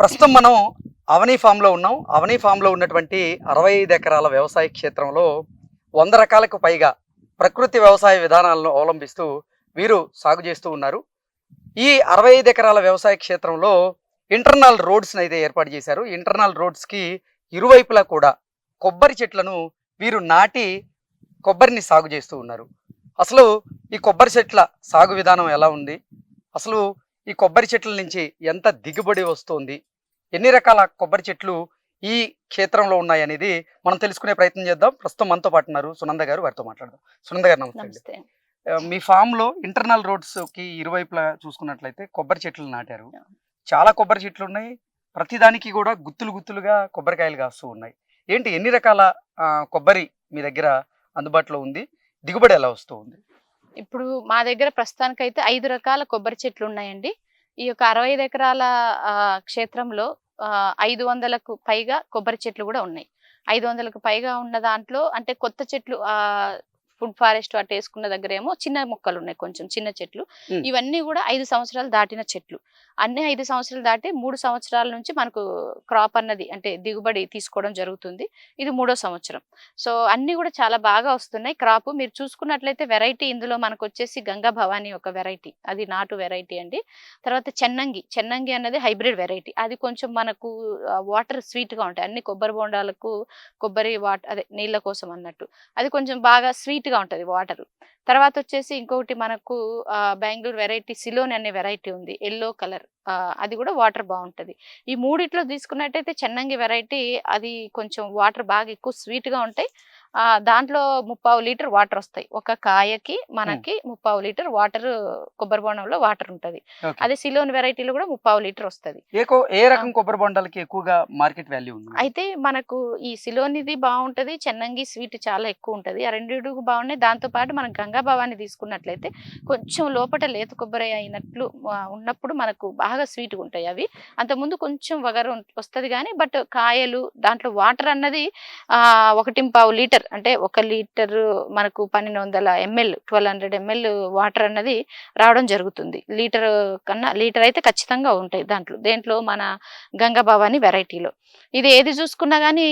ప్రస్తుతం మనం అవనీ ఫామ్లో ఉన్నాం. అవనీ ఫామ్లో ఉన్నటువంటి అరవై ఐదు ఎకరాల వ్యవసాయ క్షేత్రంలో వంద రకాలకు పైగా ప్రకృతి వ్యవసాయ విధానాలను అవలంబిస్తూ వీరు సాగు చేస్తూ ఉన్నారు. ఈ అరవై ఐదు ఎకరాల వ్యవసాయ క్షేత్రంలో ఇంటర్నల్ రోడ్స్ని అయితే ఏర్పాటు చేశారు. ఇంటర్నల్ రోడ్స్కి ఇరువైపులా కూడా కొబ్బరి చెట్లను వీరు నాటి కొబ్బరిని సాగు చేస్తూ ఉన్నారు. అసలు ఈ కొబ్బరి చెట్ల సాగు విధానం ఎలా ఉంది? అసలు ఈ కొబ్బరి చెట్ల నుంచి ఎంత దిగుబడి వస్తుంది? ఎన్ని రకాల కొబ్బరి చెట్లు ఈ క్షేత్రంలో ఉన్నాయి అనేది మనం తెలుసుకునే ప్రయత్నం చేద్దాం. ప్రస్తుతం మనతో పాటు ఉన్నారు సునంద గారు వారితో మాట్లాడదాం. సునంద గారు నమస్తే మీ ఫామ్లో ఇంటర్నల్ రోడ్స్కి ఇరువైపులా చూసుకున్నట్లయితే కొబ్బరి చెట్లు నాటారు. చాలా కొబ్బరి చెట్లు ఉన్నాయి. ప్రతిదానికి కూడా గుత్తులు గుత్తులుగా కొబ్బరికాయలు కాస్తూ ఉన్నాయి. ఏంటి ఎన్ని రకాల కొబ్బరి మీ దగ్గర అందుబాటులో ఉంది? దిగుబడి ఎలా వస్తూ ఉంది? ఇప్పుడు మా దగ్గర ప్రస్తుతానికైతే ఐదు రకాల కొబ్బరి చెట్లు ఉన్నాయండి. ఈ యొక్క అరవై ఐదు ఎకరాల ఆ, క్షేత్రంలో ఆ, ఐదు వందలకు పైగా కొబ్బరి చెట్లు కూడా ఉన్నాయి. ఐదు వందలకు పైగా ఉన్న దాంట్లో అంటే కొత్త చెట్లు ఆ ఫుడ్ ఫారెస్ట్ అటు వేసుకున్న దగ్గర ఏమో చిన్న మొక్కలు ఉన్నాయి కొంచెం చిన్న చెట్లు. ఇవన్నీ కూడా ఐదు సంవత్సరాలు దాటిన చెట్లు. అన్ని ఐదు సంవత్సరాలు దాటి మూడు సంవత్సరాల నుంచి మనకు క్రాప్ అన్నది అంటే దిగుబడి తీసుకోవడం జరుగుతుంది. ఇది మూడో సంవత్సరం. సో అన్ని కూడా చాలా బాగా వస్తున్నాయి. క్రాప్ మీరు చూసుకున్నట్లయితే వెరైటీ ఇందులో మనకు వచ్చేసి గంగా భవానీ ఒక వెరైటీ. అది నాటు వెరైటీ అండి. తర్వాత చెన్నంగి. చెన్నంగి అన్నది హైబ్రిడ్ వెరైటీ. అది కొంచెం మనకు వాటర్ స్వీట్గా ఉంటాయి. అన్ని కొబ్బరి బొండాలకు కొబ్బరి వాటర్ అదే నీళ్ళ కోసం అన్నట్టు. అది కొంచెం బాగా స్వీట్ గా ఉంటుంది వాటర్. తర్వాత వచ్చేసి ఇంకొకటి మనకు బెంగళూరు వెరైటీ సిలోన్ అనే వెరైటీ ఉంది ఎల్లో కలర్. అది కూడా వాటర్ బాగుంటది. ఈ మూడిట్లో తీసుకున్నట్టయితే చెన్నంగి వెరైటీ అది కొంచెం వాటర్ బాగా ఎక్కువ స్వీట్గా ఉంటాయి. దాంట్లో ముప్పావు లీటర్ వాటర్ వస్తాయి. ఒక కాయకి మనకి ముప్పావు లీటర్ వాటర్ కొబ్బరి బొండంలో వాటర్ ఉంటది. అదే సిలోన్ వెరైటీలో కూడా ముప్పావు లీటర్ వస్తది. ఏ రకం కొబ్బరి బొండాలకి ఎక్కువగా మార్కెట్ వాల్యూ ఉంది అయితే మనకు ఈ సిలోనిది బాగుంటది చెన్నంగి స్వీట్ చాలా ఎక్కువ ఉంటది. ఆ రెండు బాగున్నాయి దాంతో పాటు మనం గంగా భవాన్ని తీసుకున్నట్లయితే కొంచెం లోపల లేత కొబ్బరి అయినట్లు ఉన్నప్పుడు మనకు బాగా స్వీట్ ఉంటాయి అవి. అంతకుముందు కొంచెం వగరు వస్తుంది కానీ బట్ కాయలు దాంట్లో వాటర్ అన్నది ఆ ఒకటి పావు లీటర్ అంటే ఒక లీటర్ మనకు పన్నెండు వందల ML twelve hundred ML water అన్నది రావడం జరుగుతుంది. లీటర్ కన్నా లీటర్ అయితే ఖచ్చితంగా ఉంటాయి దాంట్లో. దేంట్లో మన గంగా భవాని వెరైటీలో. ఇది ఏది చూసుకున్నా కానీ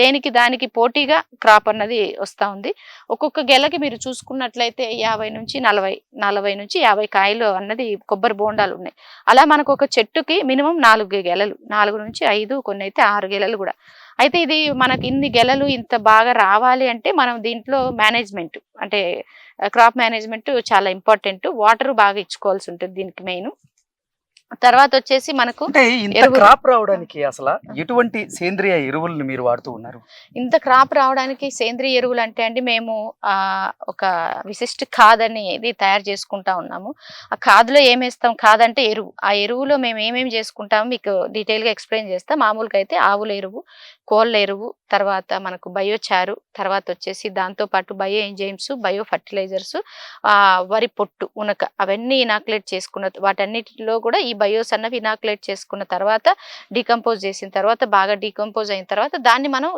దేనికి దానికి పోటీగా క్రాప్ అన్నది వస్తూ ఉంది. ఒక్కొక్క గెలకి మీరు చూసుకున్నట్లయితే యాభై నుంచి నలభై నలభై నుంచి యాభై కాయలు అన్నది కొబ్బరి బోండాలు ఉన్నాయి. అలా మనకు ఒక చెట్టుకి మినిమం నాలుగు గెలలు నాలుగు నుంచి ఐదు కొన్ని అయితే ఆరు గెలలు కూడా. అయితే ఇది మనకి ఇన్ని గెలలు ఇంత బాగా రావాలి అంటే మనం దీంట్లో మేనేజ్మెంట్ అంటే క్రాప్ మేనేజ్మెంట్ చాలా ఇంపార్టెంట్. వాటర్ బాగా ఇచ్చుకోవాల్సి ఉంటుంది దీనికి మెయిన్. తర్వాత వచ్చేసి మనకు. క్రాప్ రావడానికి అసలు ఎటువంటి సేంద్రియ ఎరువులను మీరు వాడుతూ ఉన్నారు? ఇంత క్రాప్ రావడానికి సేంద్రియ ఎరువులు అంటే అండి మేము ఆ ఒక విశిష్ట ఖాద్ అనేది తయారు చేసుకుంటా ఉన్నాము. ఆ ఖాద్లో ఏం వేస్తాం? ఖాద్ అంటే ఎరువు. ఆ ఎరువులో మేము ఏమేమి చేసుకుంటాము మీకు డీటెయిల్గా ఎక్స్ప్లెయిన్ చేస్తా. మామూలుగా అయితే ఆవుల ఎరువు కోళ్ళ ఎరువు తర్వాత మనకు బయోచారు తర్వాత వచ్చేసి దాంతో పాటు బయో ఎంజైమ్స్ బయో ఫర్టిలైజర్స్ ఆ వరి పొట్టు ఉనక అవన్నీ ఇనాకులేట్ చేసుకున్న వాటన్నిటిలో కూడా ఈ బయోస్ అన్నవి ఇనాకులేట్ చేసుకున్న తర్వాత డికంపోజ్ చేసిన తర్వాత బాగా డికంపోజ్ అయిన తర్వాత దాన్ని మనం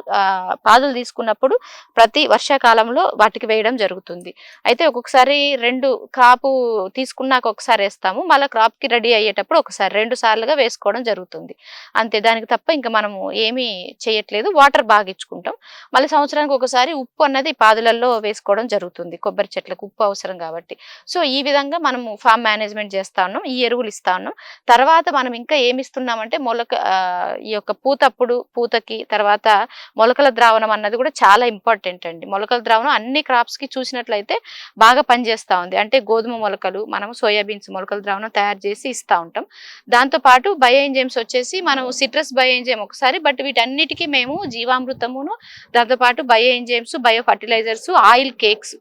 పాదులు తీసుకున్నప్పుడు ప్రతి వర్షాకాలంలో వాటికి వేయడం జరుగుతుంది. అయితే ఒక్కొక్కసారి రెండు క్రాపు తీసుకున్నాక ఒకసారి వేస్తాము మళ్ళీ క్రాప్కి రెడీ అయ్యేటప్పుడు ఒకసారి రెండు సార్లుగా వేసుకోవడం జరుగుతుంది. అంతే దానికి తప్ప ఇంకా మనము ఏమీ చేయట్లేదు వాటర్ బాగా ఇచ్చుకుంటాం. మళ్ళీ సంవత్సరానికి ఒకసారి ఉప్పు అన్నది పాదులలో వేసుకోవడం జరుగుతుంది కొబ్బరి చెట్లకు ఉప్పు అవసరం కాబట్టి. సో ఈ విధంగా మనము ఫామ్ మేనేజ్మెంట్ చేస్తా ఉన్నాం ఈ ఎరువులు ఇస్తా ఉన్నాం. తర్వాత మనం ఇంకా ఏమిస్తున్నామంటే మొలక ఈ యొక్క పూతప్పుడు పూతకి తర్వాత మొలకల ద్రావణం అన్నది కూడా చాలా ఇంపార్టెంట్ అండి. మొలకల ద్రావణం అన్ని క్రాప్స్కి చూసినట్లయితే బాగా పనిచేస్తూ ఉంది. అంటే గోధుమ మొలకలు మనం సోయాబీన్స్ మొలకల ద్రావణం తయారు చేసి ఇస్తా ఉంటాం. దాంతో పాటు బయో ఎంజైమ్స్ వచ్చేసి మనం సిట్రస్ బయో ఎంజైమ్ ఒకసారి బట్ వీటన్నిటికీ మేము జీవామృతమును దాంతో పాటు bio enzymes bio fertilizers oil cakes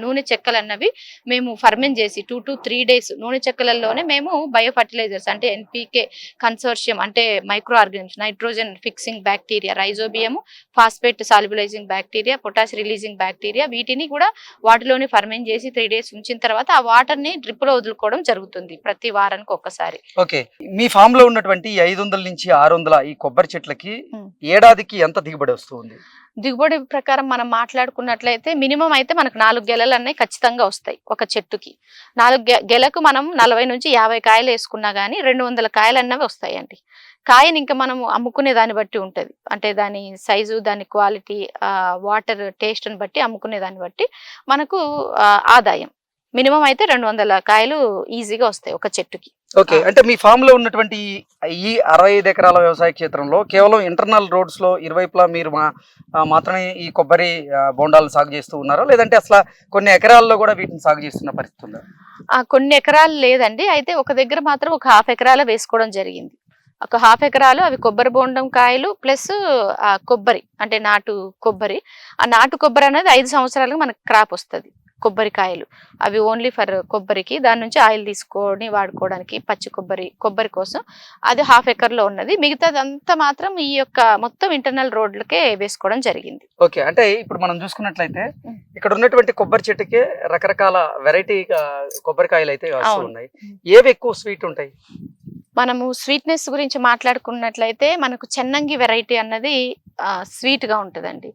నూనె చెక్కలు అన్నవి మేము ఫర్మెంట్ చేసి టూ టు త్రీ డేస్ నూనె చెక్కలలోనే మేము బయో ఫర్టిలైజర్స్ అంటే ఎన్పికే కన్సోర్షియం అంటే micro organisms nitrogen fixing bacteria rhizobium phosphate solubilizing bacteria potash releasing bacteria వీటిని కూడా వాటిలోనే ఫర్మెంట్ చేసి త్రీ డేస్ ఉంచిన తర్వాత ఆ వాటర్ని డ్రిప్లో వదులుకోవడం జరుగుతుంది ప్రతి వారానికి ఒక్కసారి. ఓకే. మీ ఫామ్లో ఉన్నటువంటి ఐదు వందల నుంచి ఆరు వందల ఈ కొబ్బరి చెట్లకి. ఏడాదికి ఎంత దిగుబడి వస్తుంది? దిగుబడి ప్రకారం మనం మాట్లాడుకున్నట్లయితే మినిమం అయితే మనకు నాలుగు గెలలు అన్నీ ఖచ్చితంగా వస్తాయి ఒక చెట్టుకి. నాలుగు గె- గెలకు మనం నలభై నుంచి యాభై కాయలు వేసుకున్నా కానీ రెండు వందల కాయలు అన్నవి వస్తాయండి. కాయని ఇంకా మనం అమ్ముకునే దాన్ని బట్టి ఉంటుంది. అంటే దాని సైజు దాని క్వాలిటీ వాటర్ టేస్ట్ని బట్టి అమ్ముకునే దాన్ని బట్టి మనకు ఆదాయం. మినిమం అయితే రెండు వందల కాయలు ఈజీగా వస్తాయి ఒక చెట్టుకి. ఓకే. అంటే మీ ఫామ్లో ఉన్నటువంటి ఈ- అరవై ఐదు ఎకరాల వ్యవసాయ క్షేత్రంలో కేవలం ఇంటర్నల్ రోడ్స్లో ఇరువైపులా మీరు మా మాత్రమే ఈ కొబ్బరి ఆ, బోండాలను సాగు చేస్తూ ఉన్నారా? లేదంటే అసలు కొన్ని ఎకరాల్లో కూడా వీటిని సాగు చేస్తున్న పరిస్థితి ఉందా? ఆ కొన్ని ఎకరాలు లేదండి. అయితే ఒక దగ్గర మాత్రం ఒక హాఫ్ ఎకరాల వేసుకోవడం జరిగింది. ఒక హాఫ్ ఎకరాలు అవి కొబ్బరి బోండం కాయలు ప్లస్ ఆ కొబ్బరి అంటే నాటు కొబ్బరి. ఆ నాటు కొబ్బరి అనేది ఐదు సంవత్సరాలకు మనకు క్రాప్ వస్తుంది. కొబ్బరికాయలు. అవి ఓన్లీ ఫర్ కొబ్బరికి దాని నుంచి ఆయిల్ తీసుకొని వాడుకోవడానికి పచ్చి కొబ్బరి కొబ్బరి కోసం. అది హాఫ్ ఎకర్లో ఉన్నది. మిగతాదంతా మాత్రం ఈ యొక్క మొత్తం ఇంటర్నల్ రోడ్లకే వేసుకోవడం జరిగింది. ఓకే. అంటే ఇప్పుడు మనం చూసుకున్నట్లయితే. ఇక్కడ ఉన్నటువంటి కొబ్బరి చెట్టుకే రకరకాల వెరైటీ కొబ్బరికాయలు అయితే. ఉన్నాయి. ఏవి ఎక్కువ స్వీట్ ఉంటాయి? మనము స్వీట్నెస్ గురించి మాట్లాడుకున్నట్లయితే మనకు చెన్నంగి వెరైటీ అన్నది స్వీట్గా ఉంటదండి.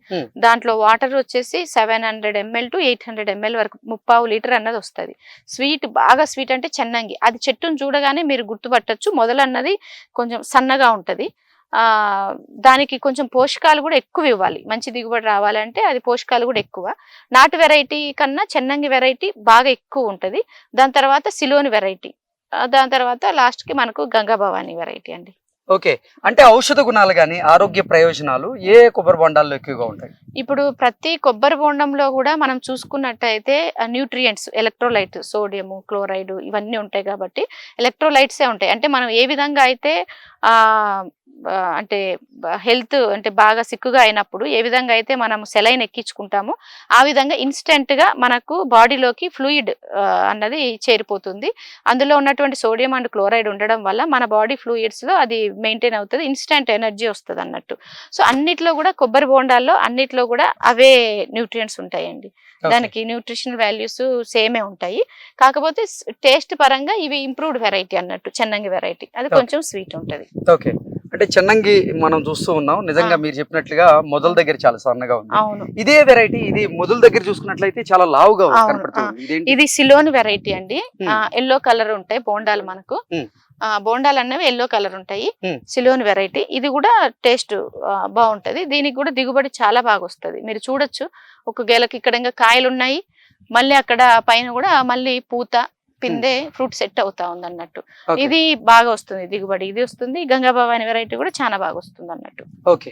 దాంట్లో వాటర్ వచ్చేసి seven hundred ML to eight hundred ML వరకు ముప్పావు లీటర్ అన్నది వస్తుంది. స్వీట్ బాగా స్వీట్ అంటే చెన్నంగి. అది చెట్టును చూడగానే మీరు గుర్తుపట్టొచ్చు. మొదలు అన్నది కొంచెం సన్నగా ఉంటది. ఆ దానికి కొంచెం పోషకాలు కూడా ఎక్కువ ఇవ్వాలి. మంచి దిగుబడి రావాలంటే అది పోషకాలు కూడా ఎక్కువ. నాటు వెరైటీ కన్నా చెన్నంగి వెరైటీ బాగా ఎక్కువ ఉంటది. దాని తర్వాత సిలోని వెరైటీ. దాని తర్వాత లాస్ట్కి మనకు గంగా భవాని వెరైటీ అండి. ఓకే. అంటే ఔషధ గుణాలు కానీ ఆరోగ్య ప్రయోజనాలు ఏ కొబ్బరి బొండాల్లో ఎక్కువగా ఉంటాయి? ఇప్పుడు ప్రతి కొబ్బరి బొండంలో కూడా మనం చూసుకున్నట్టయితే న్యూట్రియంట్స్ ఎలక్ట్రోలైట్ సోడియము క్లోరైడ్ ఇవన్నీ ఉంటాయి కాబట్టి ఎలక్ట్రోలైట్సే ఉంటాయి. అంటే మనం ఏ విధంగా అయితే అంటే హెల్త్ అంటే బాగా సిక్కుగా అయినప్పుడు ఏ విధంగా అయితే మనం సెలైన్ ఎక్కించుకుంటామో ఆ విధంగా ఇన్స్టెంట్గా మనకు బాడీలోకి ఫ్లూయిడ్ అన్నది చేరిపోతుంది. అందులో ఉన్నటువంటి సోడియం అండ్ క్లోరైడ్ ఉండడం వల్ల మన బాడీ ఫ్లూయిడ్స్లో అది మెయింటైన్ అవుతుంది ఇన్స్టెంట్ ఎనర్జీ వస్తుంది అన్నట్టు సో అన్నిట్లో కూడా కొబ్బరి బోండాల్లో అన్నిట్లో కూడా అవే న్యూట్రియంట్స్ ఉంటాయండి. దానికి న్యూట్రిషనల్ వాల్యూస్ సేమే ఉంటాయి. కాకపోతే టేస్ట్ పరంగా ఇవి ఇంప్రూవ్డ్ వెరైటీ అన్నట్టు చెన్నంగి వెరైటీ. అది. కొంచెం స్వీట్ ఉంటది. ఓకే. అంటే చెన్నంగి మనం చూస్తూ ఉన్నాం. నిజంగా. మీరు చెప్పినట్లుగా మొదల దగ్గర చాలా సన్నగా ఉంది. అవును. ఇదే వెరైటీ ఇది మొదల దగ్గర చూసుకున్నట్లయితే చాలా లావుగా కనపడుతుంది ఇది సిలోన్ వెరైటీ అండి. ఎల్లో కలర్ ఉంటాయి బోండాలు మనకు. ఆ, బోండాలు అన్నవి ఎల్లో కలర్ ఉంటాయి. Ceylon variety. ఇది కూడా టేస్ట్ బాగుంటది. దీనికి కూడా దిగుబడి చాలా బాగా వస్తది. మీరు చూడొచ్చు. ఒక గెలకి ఇక్కడ ఇంకా కాయలు ఉన్నాయి మళ్ళీ అక్కడ పైన కూడా మళ్ళీ పూత పిందే ఫ్రూట్ సెట్ అవుతా ఉంది అన్నట్టు. ఇది బాగా వస్తుంది దిగుబడి ఇది వస్తుంది. గంగా భవాని వెరైటీ కూడా చాలా బాగా వస్తుంది అన్నట్టు ఓకే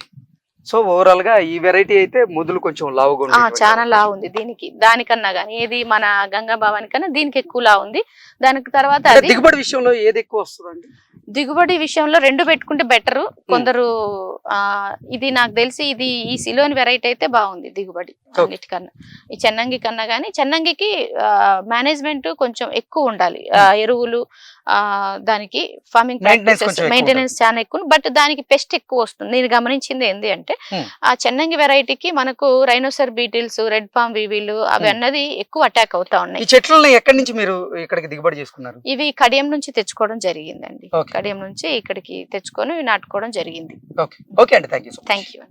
సో ఓవరాల్గా ఈ వెరైటీ అయితే మొదలు కొంచెం లావుగా ఉండేటువంటి చాలా లా ఉంది దీనికి. దానికన్నా గానీ ఏది మన గంగా భవాని కన్నా దీనికి ఎక్కువ లా ఉంది. దానికి తర్వాత దిగుబడి విషయంలో ఏది ఎక్కువ వస్తుందండి? దిగుబడి విషయంలో రెండు పెట్టుకుంటే బెటర్ కొందరు ఆ ఇది నాకు తెలిసి ఇది ఈ సిలోని వెరైటీ అయితే బాగుంది దిగుబడి. అన్నిటికన్నా. ఈ చెన్నంగి కన్నా గానీ చెన్నంగికి మేనేజ్మెంట్ కొంచెం ఎక్కువ ఉండాలి. ఆ, ఎరువులు ఆ దానికి ఫార్మింగ్ మెయింటెనెన్స్ చాలా ఎక్కువ బట్ దానికి పెస్ట్ ఎక్కువ వస్తుంది. నేను గమనించింది ఏంటి అంటే Hmm. ఆ చెన్నంగి వెరైటీకి మనకు రైనోసర్ బీటిల్స్ రెడ్ పామ్ వివిలు అవి Hmm. అన్నది ఎక్కువ అటాక్ అవుతా ఉన్నాయి. చెట్లని ఎక్కడి నుంచి మీరు ఇక్కడికి దిగుబడి చేసుకున్నారు? ఇవి కడియం నుంచి తెచ్చుకోవడం జరిగిందండి. కడియం నుంచి ఇక్కడికి తెచ్చుకొని నాటుకోవడం జరిగింది. ఓకే. అండి. Thank you